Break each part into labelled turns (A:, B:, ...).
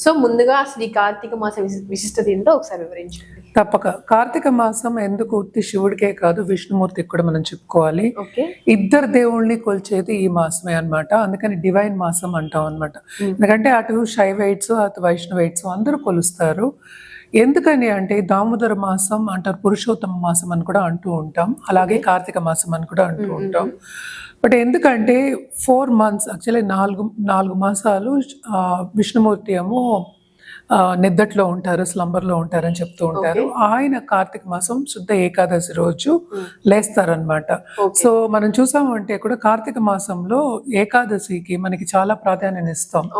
A: So ముందుగా అసలు ఈ కార్తీక మాసం విశి- విశిష్టత ఏంటో ఒకసారి వివరించండి.
B: తప్పక. కార్తీక మాసం ఎందుకు ఉత్తి శివుడికే కాదు విష్ణుమూర్తికి కూడా మనం చెప్పుకోవాలి.
A: ఓకే.
B: ఇద్దరు దేవుళ్ళని కొలిచేది ఈ మాసమే అన్నమాట. అందుకని డివైన్ మాసం అంటాం అన్నమాట. ఎందుకంటే అటు శైవైట్స్ అటు వైష్ణవైట్స్ అందరూ కొలుస్తారు. ఎందుకని అంటే దామోదర మాసం అంటారు పురుషోత్తమ మాసం అని కూడా అంటూ ఉంటాం. అలాగే కార్తీక మాసం అని కూడా అంటూ ఉంటాం. బట్ ఎందుకంటే ఫోర్ మంత్స్ యాక్చువల్లీ నాలుగు నాలుగు మాసాలు విష్ణుమూర్తి ఏమో నిద్దట్లో ఉంటారు స్లంబర్లో ఉంటారని చెప్తూ ఉంటారు. ఆయన కార్తీక మాసం శుద్ధ ఏకాదశి రోజు లేస్తారనమాట సో మనం చూసామంటే కూడా కార్తీక మాసంలో ఏకాదశికి మనకి చాలా ప్రాధాన్యత ఇస్తాం.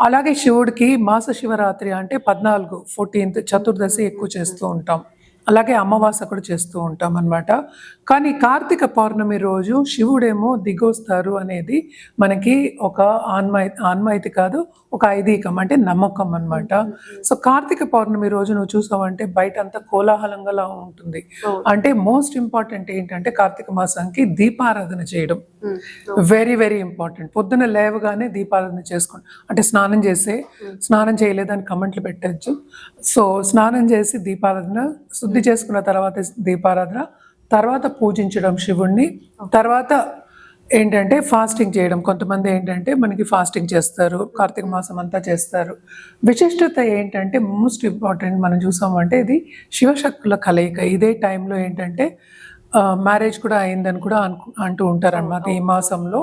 B: అలాగే శివుడికి మాస శివరాత్రి అంటే పద్నాలుగు ఫోర్టీన్త్ చతుర్దశి ఎక్కువ చేస్తూ ఉంటాం. అలాగే అమావాస కూడా చేస్తూ ఉంటాం అన్నమాట. కానీ కార్తీక పౌర్ణమి రోజు శివుడేమో దిగొస్తారు అనేది మనకి ఒక ఆన్మై ఆన్మైతి కాదు ఒక ఐదీకం అంటే నమ్మకం అన్నమాట. సో కార్తీక పౌర్ణమి రోజు నువ్వు చూసావంటే బయట అంతా కోలాహలంగా ఉంటుంది. అంటే మోస్ట్ ఇంపార్టెంట్ ఏంటంటే కార్తీక మాసానికి దీపారాధన చేయడం. Very very important. పొద్దున లేవగానే దీపారాధన చేసుకోండి. అంటే స్నానం చేసే స్నానం చేయలేదని కమెంట్లు పెట్టచ్చు. సో స్నానం చేసి దీపారాధన శుద్ధి చేసుకున్న తర్వాత దీపారాధన తర్వాత పూజించడం శివుణ్ణి తర్వాత ఏంటంటే ఫాస్టింగ్ చేయడం. కొంతమంది ఏంటంటే మనకి ఫాస్టింగ్ చేస్తారు కార్తీక మాసం అంతా చేస్తారు. విశిష్టత ఏంటంటే మోస్ట్ ఇంపార్టెంట్ మనం చూసామంటే ఇది శివశక్తుల కలయిక. ఇదే టైంలో ఏంటంటే మ్యారేజ్ కూడా అయిందని కూడా అంటూ ఉంటారు అనమాట ఈ మాసంలో.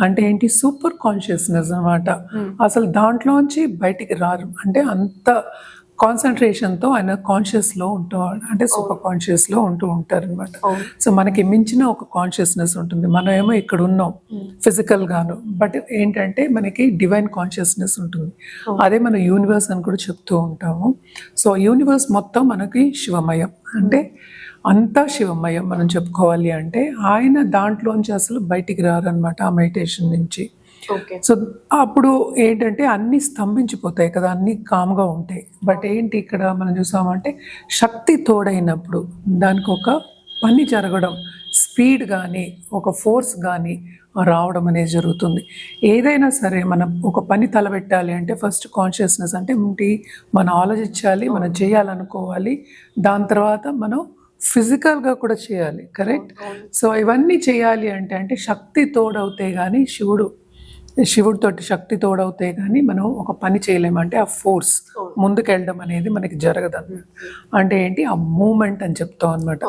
B: అంటే ఏంటి? సూపర్ కాన్షియస్నెస్ అన్నమాట. అసలు దాంట్లోంచి బయటికి రారు. అంటే అంత కాన్సన్ట్రేషన్తో ఆయన కాన్షియస్లో ఉంటూ అంటే సూపర్ కాన్షియస్లో ఉంటూ ఉంటారు అనమాట సో మనకి మించిన ఒక కాన్షియస్నెస్ ఉంటుంది. మనం ఏమో ఇక్కడ ఉన్నాం ఫిజికల్ గాను బట్ ఏంటంటే మనకి డివైన్ కాన్షియస్నెస్ ఉంటుంది. అదే మన యూనివర్స్ అని కూడా చెప్తూ ఉంటాము. సో యూనివర్స్ మొత్తం మనకి శివమయం. అంటే అంతా శివమయం మనం చెప్పుకోవాలి అంటే ఆయన దాంట్లోంచి అసలు బయటికి రారనమాట ఆ మెడిటేషన్ నుంచి. సో అప్పుడు ఏంటంటే అన్ని స్తంభించిపోతాయి కదా అన్ని కామ్గా ఉంటాయి. బట్ ఏంటి ఇక్కడ మనం చూసామంటే శక్తి తోడైనప్పుడు దానికి ఒక పని జరగడం స్పీడ్ కానీ ఒక ఫోర్స్ కానీ రావడం అనేది జరుగుతుంది. ఏదైనా సరే మనం ఒక పని తలబెట్టాలి అంటే ఫస్ట్ కాన్షియస్నెస్ అంటే మనం ఆలోచించాలి మనం చేయాలనుకోవాలి. దాని తర్వాత మనం ఫిజికల్గా కూడా చేయాలి కరెక్ట్? సో ఇవన్నీ చేయాలి అంటే అంటే శక్తి తోడవుతే కానీ శివుడు శివుడితోటి శక్తి తోడవుతే కానీ మనం ఒక పని చేయలేము. అంటే ఆ ఫోర్స్ ముందుకెళ్ళడం అనేది మనకి జరగదు అంటే ఏంటి? ఆ మూమెంట్ అని చెప్తాం అనమాట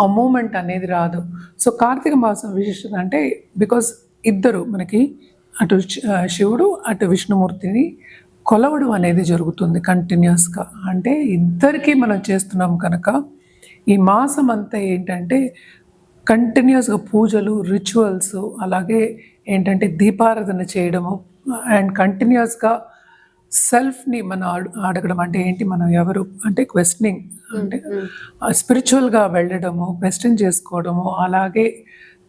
B: ఆ మూమెంట్ అనేది రాదు. సో కార్తీక మాసం విశిష్టత అంటే బికాజ్ ఇద్దరు మనకి అటు శివుడు అటు విష్ణుమూర్తిని కొలవడం అనేది జరుగుతుంది కంటిన్యూస్గా అంటే ఇద్దరికీ మనం చేస్తున్నాం కనుక ఈ మాసం అంతా ఏంటంటే కంటిన్యూస్గా పూజలు రిచువల్స్ అలాగే ఏంటంటే దీపారాధన చేయడము అండ్ కంటిన్యూస్గా సెల్ఫ్ని మనం అడు- అడగడం అంటే ఏంటి? మనం ఎవరు? అంటే క్వశ్చనింగ్ అంటే స్పిరిచువల్గా వెళ్ళడము క్వశ్చన్ చేసుకోవడము అలాగే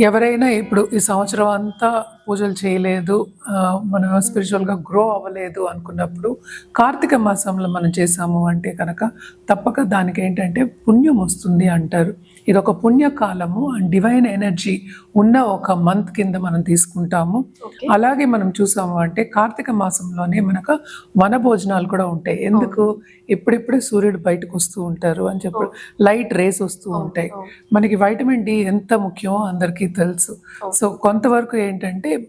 B: ఎవరైనా ఇప్పుడు ఈ సంవత్సరం అంతా పూజలు చేయలేదు మనం స్పిరిచువల్గా గ్రో అవ్వలేదు అనుకున్నప్పుడు కార్తీక మాసంలో మనం చేసాము అంటే కనుక తప్పక దానికి ఏంటంటే పుణ్యం వస్తుంది అంటారు. ఇది ఒక పుణ్యకాలము అండ్ డివైన్ ఎనర్జీ ఉన్న ఒక మంత్ కింద మనం తీసుకుంటాము. అలాగే మనం చూసాము అంటే కార్తీక మాసంలోనే మనకు వన భోజనాలు కూడా ఉంటాయి. ఎందుకు? ఇప్పుడిప్పుడే సూర్యుడు బయటకు వస్తూ ఉంటారు అని చెప్పి లైట్ రేస్ వస్తూ ఉంటాయి. మనకి వైటమిన్ డి ఎంత ముఖ్యమో అందరికీ తెలుసు. సో కొంతవరకు ఏంటంటే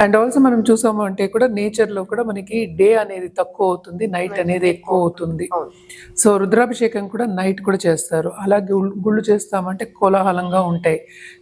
B: అండ్ ఆల్సో మనం చూసాము అంటే కూడా నేచర్లో కూడా మనకి డే అనేది తక్కువ అవుతుంది నైట్ అనేది ఎక్కువ అవుతుంది. సో రుద్రాభిషేకం కూడా నైట్ కూడా చేస్తారు. అలాగే గుళ్ళు- చేస్తామంటే కోలాహలంగా ఉంటాయి.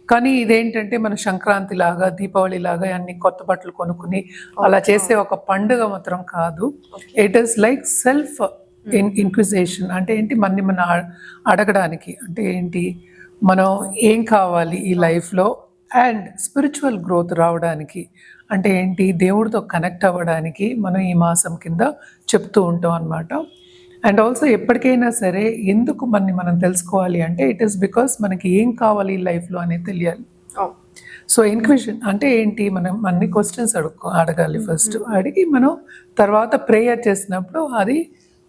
B: కానీ ఇదేంటంటే మన సంక్రాంతి లాగా దీపావళి లాగా అన్ని కొత్త బట్టలు కొనుక్కుని అలా చేసే ఒక పండుగ మాత్రం కాదు. It is like self in inquisition అంటే ఏంటి? మన్ని మన అడగడానికి. అంటే ఏంటి? మనం ఏం కావాలి ఈ లైఫ్లో అండ్ స్పిరిచువల్ గ్రోత్ రావడానికి. అంటే ఏంటి? దేవుడితో కనెక్ట్ అవ్వడానికి మనం ఈ మాసం కింద చెప్తూ ఉంటాం అన్నమాట. అండ్ ఆల్సో ఎప్పటికైనా సరే ఎందుకు మనని మనం తెలుసుకోవాలి అంటే ఇట్ ఈస్ బికాస్ మనకి ఏం కావాలి లైఫ్లో అనేది తెలియాలి. సో ఇన్క్విషన్ అంటే ఏంటి? మనం అన్ని క్వశ్చన్స్ అడుగు అడగాలి ఫస్ట్ అడిగి మనం తర్వాత ప్రేయర్ చేసినప్పుడు అది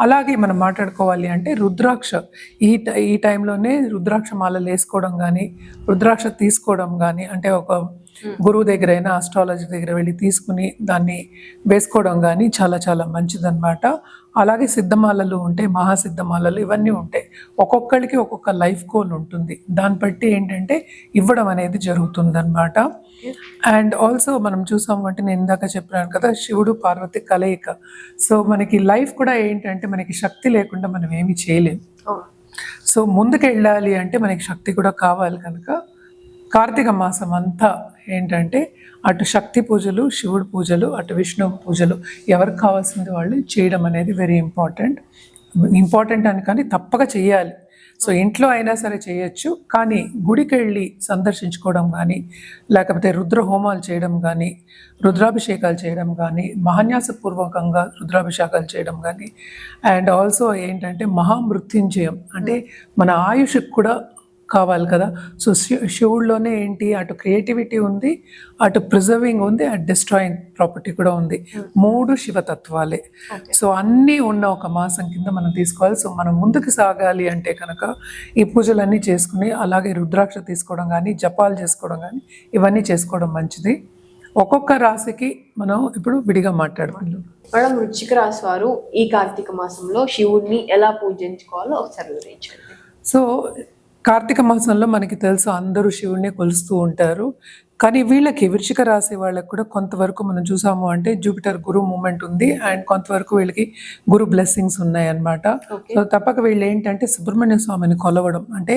B: అలాగే మనం మాట్లాడుకోవాలి అంటే రుద్రాక్ష. ఈ ఈ టైంలోనే రుద్రాక్ష మాలలు వేసుకోవడం కానీ రుద్రాక్ష తీసుకోవడం కానీ అంటే ఒక గురువు దగ్గర అయినా ఆస్ట్రాలజీ దగ్గర వెళ్ళి తీసుకుని దాన్ని వేసుకోవడం కానీ చాలా చాలా మంచిదన్నమాట. అలాగే సిద్ధమాలలు ఉంటాయి మహాసిద్ధమాలలు ఇవన్నీ ఉంటాయి. ఒక్కొక్కరికి ఒక్కొక్క లైఫ్ గోల్ ఉంటుంది. దాన్ని బట్టి ఏంటంటే ఇవ్వడం అనేది జరుగుతుంది అనమాట అండ్ ఆల్సో మనం చూసాము అంటే నేను ఇందాక చెప్పాను కదా శివుడు పార్వతి కలయిక. సో మనకి లైఫ్ కూడా ఏంటంటే మనకి శక్తి లేకుండా మనం ఏమీ చేయలేం.
A: అవును
B: సో ముందుకు వెళ్ళాలి అంటే మనకి శక్తి కూడా కావాలి కనుక కార్తీక మాసం అంతా ఏంటంటే అటు శక్తి పూజలు శివుడు పూజలు అటు విష్ణు పూజలు ఎవరికి కావాల్సింది వాళ్ళు చేయడం అనేది వెరీ ఇంపార్టెంట్ ఇంపార్టెంట్ అని కానీ తప్పక చేయాలి సో ఇంట్లో అయినా సరే చేయొచ్చు. కానీ గుడికి వెళ్ళి సందర్శించుకోవడం కానీ లేకపోతే రుద్ర హోమాలు చేయడం కానీ రుద్రాభిషేకాలు చేయడం కానీ మహాన్యాసపూర్వకంగా రుద్రాభిషేకాలు చేయడం కానీ అండ్ ఆల్సో ఏంటంటే మహామృత్యుంజయం. అంటే మన ఆయుష్కి కూడా కావాలి కదా. సో శివుడిలోనే ఏంటి? అటు క్రియేటివిటీ ఉంది అటు ప్రిజర్వింగ్ ఉంది అటు డిస్ట్రాయింగ్ ప్రాపర్టీ కూడా ఉంది. మూడు శివతత్వాలే. సో అన్నీ ఉన్న ఒక మాసం కింద మనం తీసుకోవాలి. సో మనం ముందుకు సాగాలి అంటే కనుక ఈ పూజలన్నీ చేసుకుని అలాగే రుద్రాక్ష తీసుకోవడం కానీ జపాలు చేసుకోవడం కానీ ఇవన్నీ చేసుకోవడం మంచిది. ఒక్కొక్క రాశికి మనం ఇప్పుడు విడిగా మాట్లాడుకుందాం.
A: మేడం వృశ్చిక రాశి వారు ఈ కార్తీక మాసంలో శివుడిని ఎలా పూజించుకోవాలో ఒకసారి వివరించండి.
B: సో కార్తీక మాసంలో మనకి తెలుసు అందరూ శివుడిని కొలుస్తూ ఉంటారు. కానీ వీళ్ళకి వృశ్చిక రాశి వాళ్ళకి కూడా కొంతవరకు మనం చూసాము అంటే జూపిటర్ గురు మూమెంట్ ఉంది. అండ్ కొంతవరకు వీళ్ళకి గురు బ్లెస్సింగ్స్ ఉన్నాయన్నమాట. సో తప్పక వీళ్ళు ఏంటంటే సుబ్రహ్మణ్య స్వామిని కొలవడం అంటే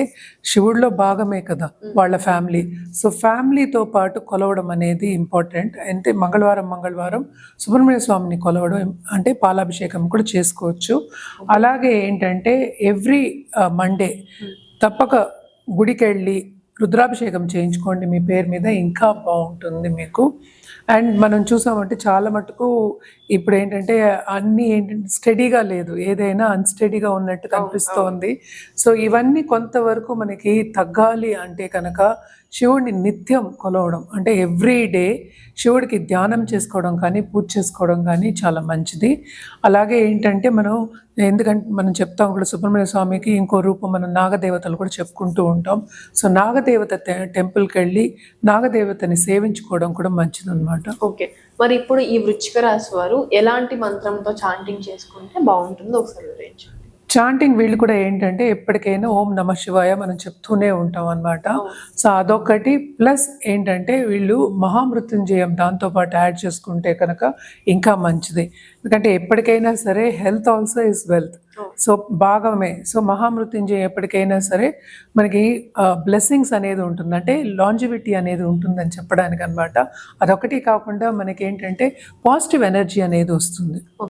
B: శివుడిలో భాగమే కదా వాళ్ళ ఫ్యామిలీ. సో ఫ్యామిలీతో పాటు కొలవడం అనేది ఇంపార్టెంట్. అంటే మంగళవారం మంగళవారం సుబ్రహ్మణ్య స్వామిని కొలవడం అంటే పాలాభిషేకం కూడా చేసుకోవచ్చు. అలాగే ఏంటంటే ఎవ్రీ మండే తప్పక గుడికి వెళ్ళి రుద్రాభిషేకం చేయించుకోండి. మీ పేరు మీద ఇంకా బాగుంటుంది మీకు. అండ్ మనం చూసామంటే చాలా మటుకు ఇప్పుడు ఏంటంటే అన్నీ ఏంటంటే స్టడీగా లేదు. ఏదైనా అన్స్టడీగా ఉన్నట్టు కనిపిస్తోంది. సో ఇవన్నీ కొంతవరకు మనకి తగ్గాలి అంటే కనుక శివుడిని నిత్యం కొలవడం అంటే ఎవ్రీ డే శివుడికి ధ్యానం చేసుకోవడం కానీ పూజ చేసుకోవడం కానీ చాలా మంచిది. అలాగే ఏంటంటే మనం ఎందుకంటే మనం చెప్తాం కూడా సుబ్రహ్మణ్య స్వామికి ఇంకో రూపం మనం నాగదేవతలు కూడా చెప్పుకుంటూ ఉంటాం. సో నాగదేవత టెంపుల్కి వెళ్ళి నాగదేవతని సేవించుకోవడం కూడా మంచిది అనమాట
A: ఓకే. మరి ఇప్పుడు ఈ వృచ్చిక రాశి వారు ఎలాంటి మంత్రంతో చాంటింగ్ చేసుకుంటే బాగుంటుందో ఒకసారి వివరించండి
B: చాంటింగ్ వీళ్ళు కూడా ఏంటంటే ఎప్పటికైనా ఓం నమ శివాయ మనం చెప్తూనే ఉంటాం అన్నమాట. సో అదొకటి ప్లస్ ఏంటంటే వీళ్ళు మహామృత్యుంజయం దాంతో పాటు యాడ్ చేసుకుంటే కనుక ఇంకా మంచిది. ఎందుకంటే ఎప్పటికైనా సరే health also is wealth. So భాగమే. సో మహామృత్యుంజయం ఎప్పటికైనా సరే మనకి బ్లెస్సింగ్స్ అనేది ఉంటుంది. అంటే లాంజివిటీ అనేది ఉంటుందని చెప్పడానికి అనమాట అదొకటి కాకుండా మనకి ఏంటంటే పాజిటివ్ ఎనర్జీ అనేది వస్తుంది.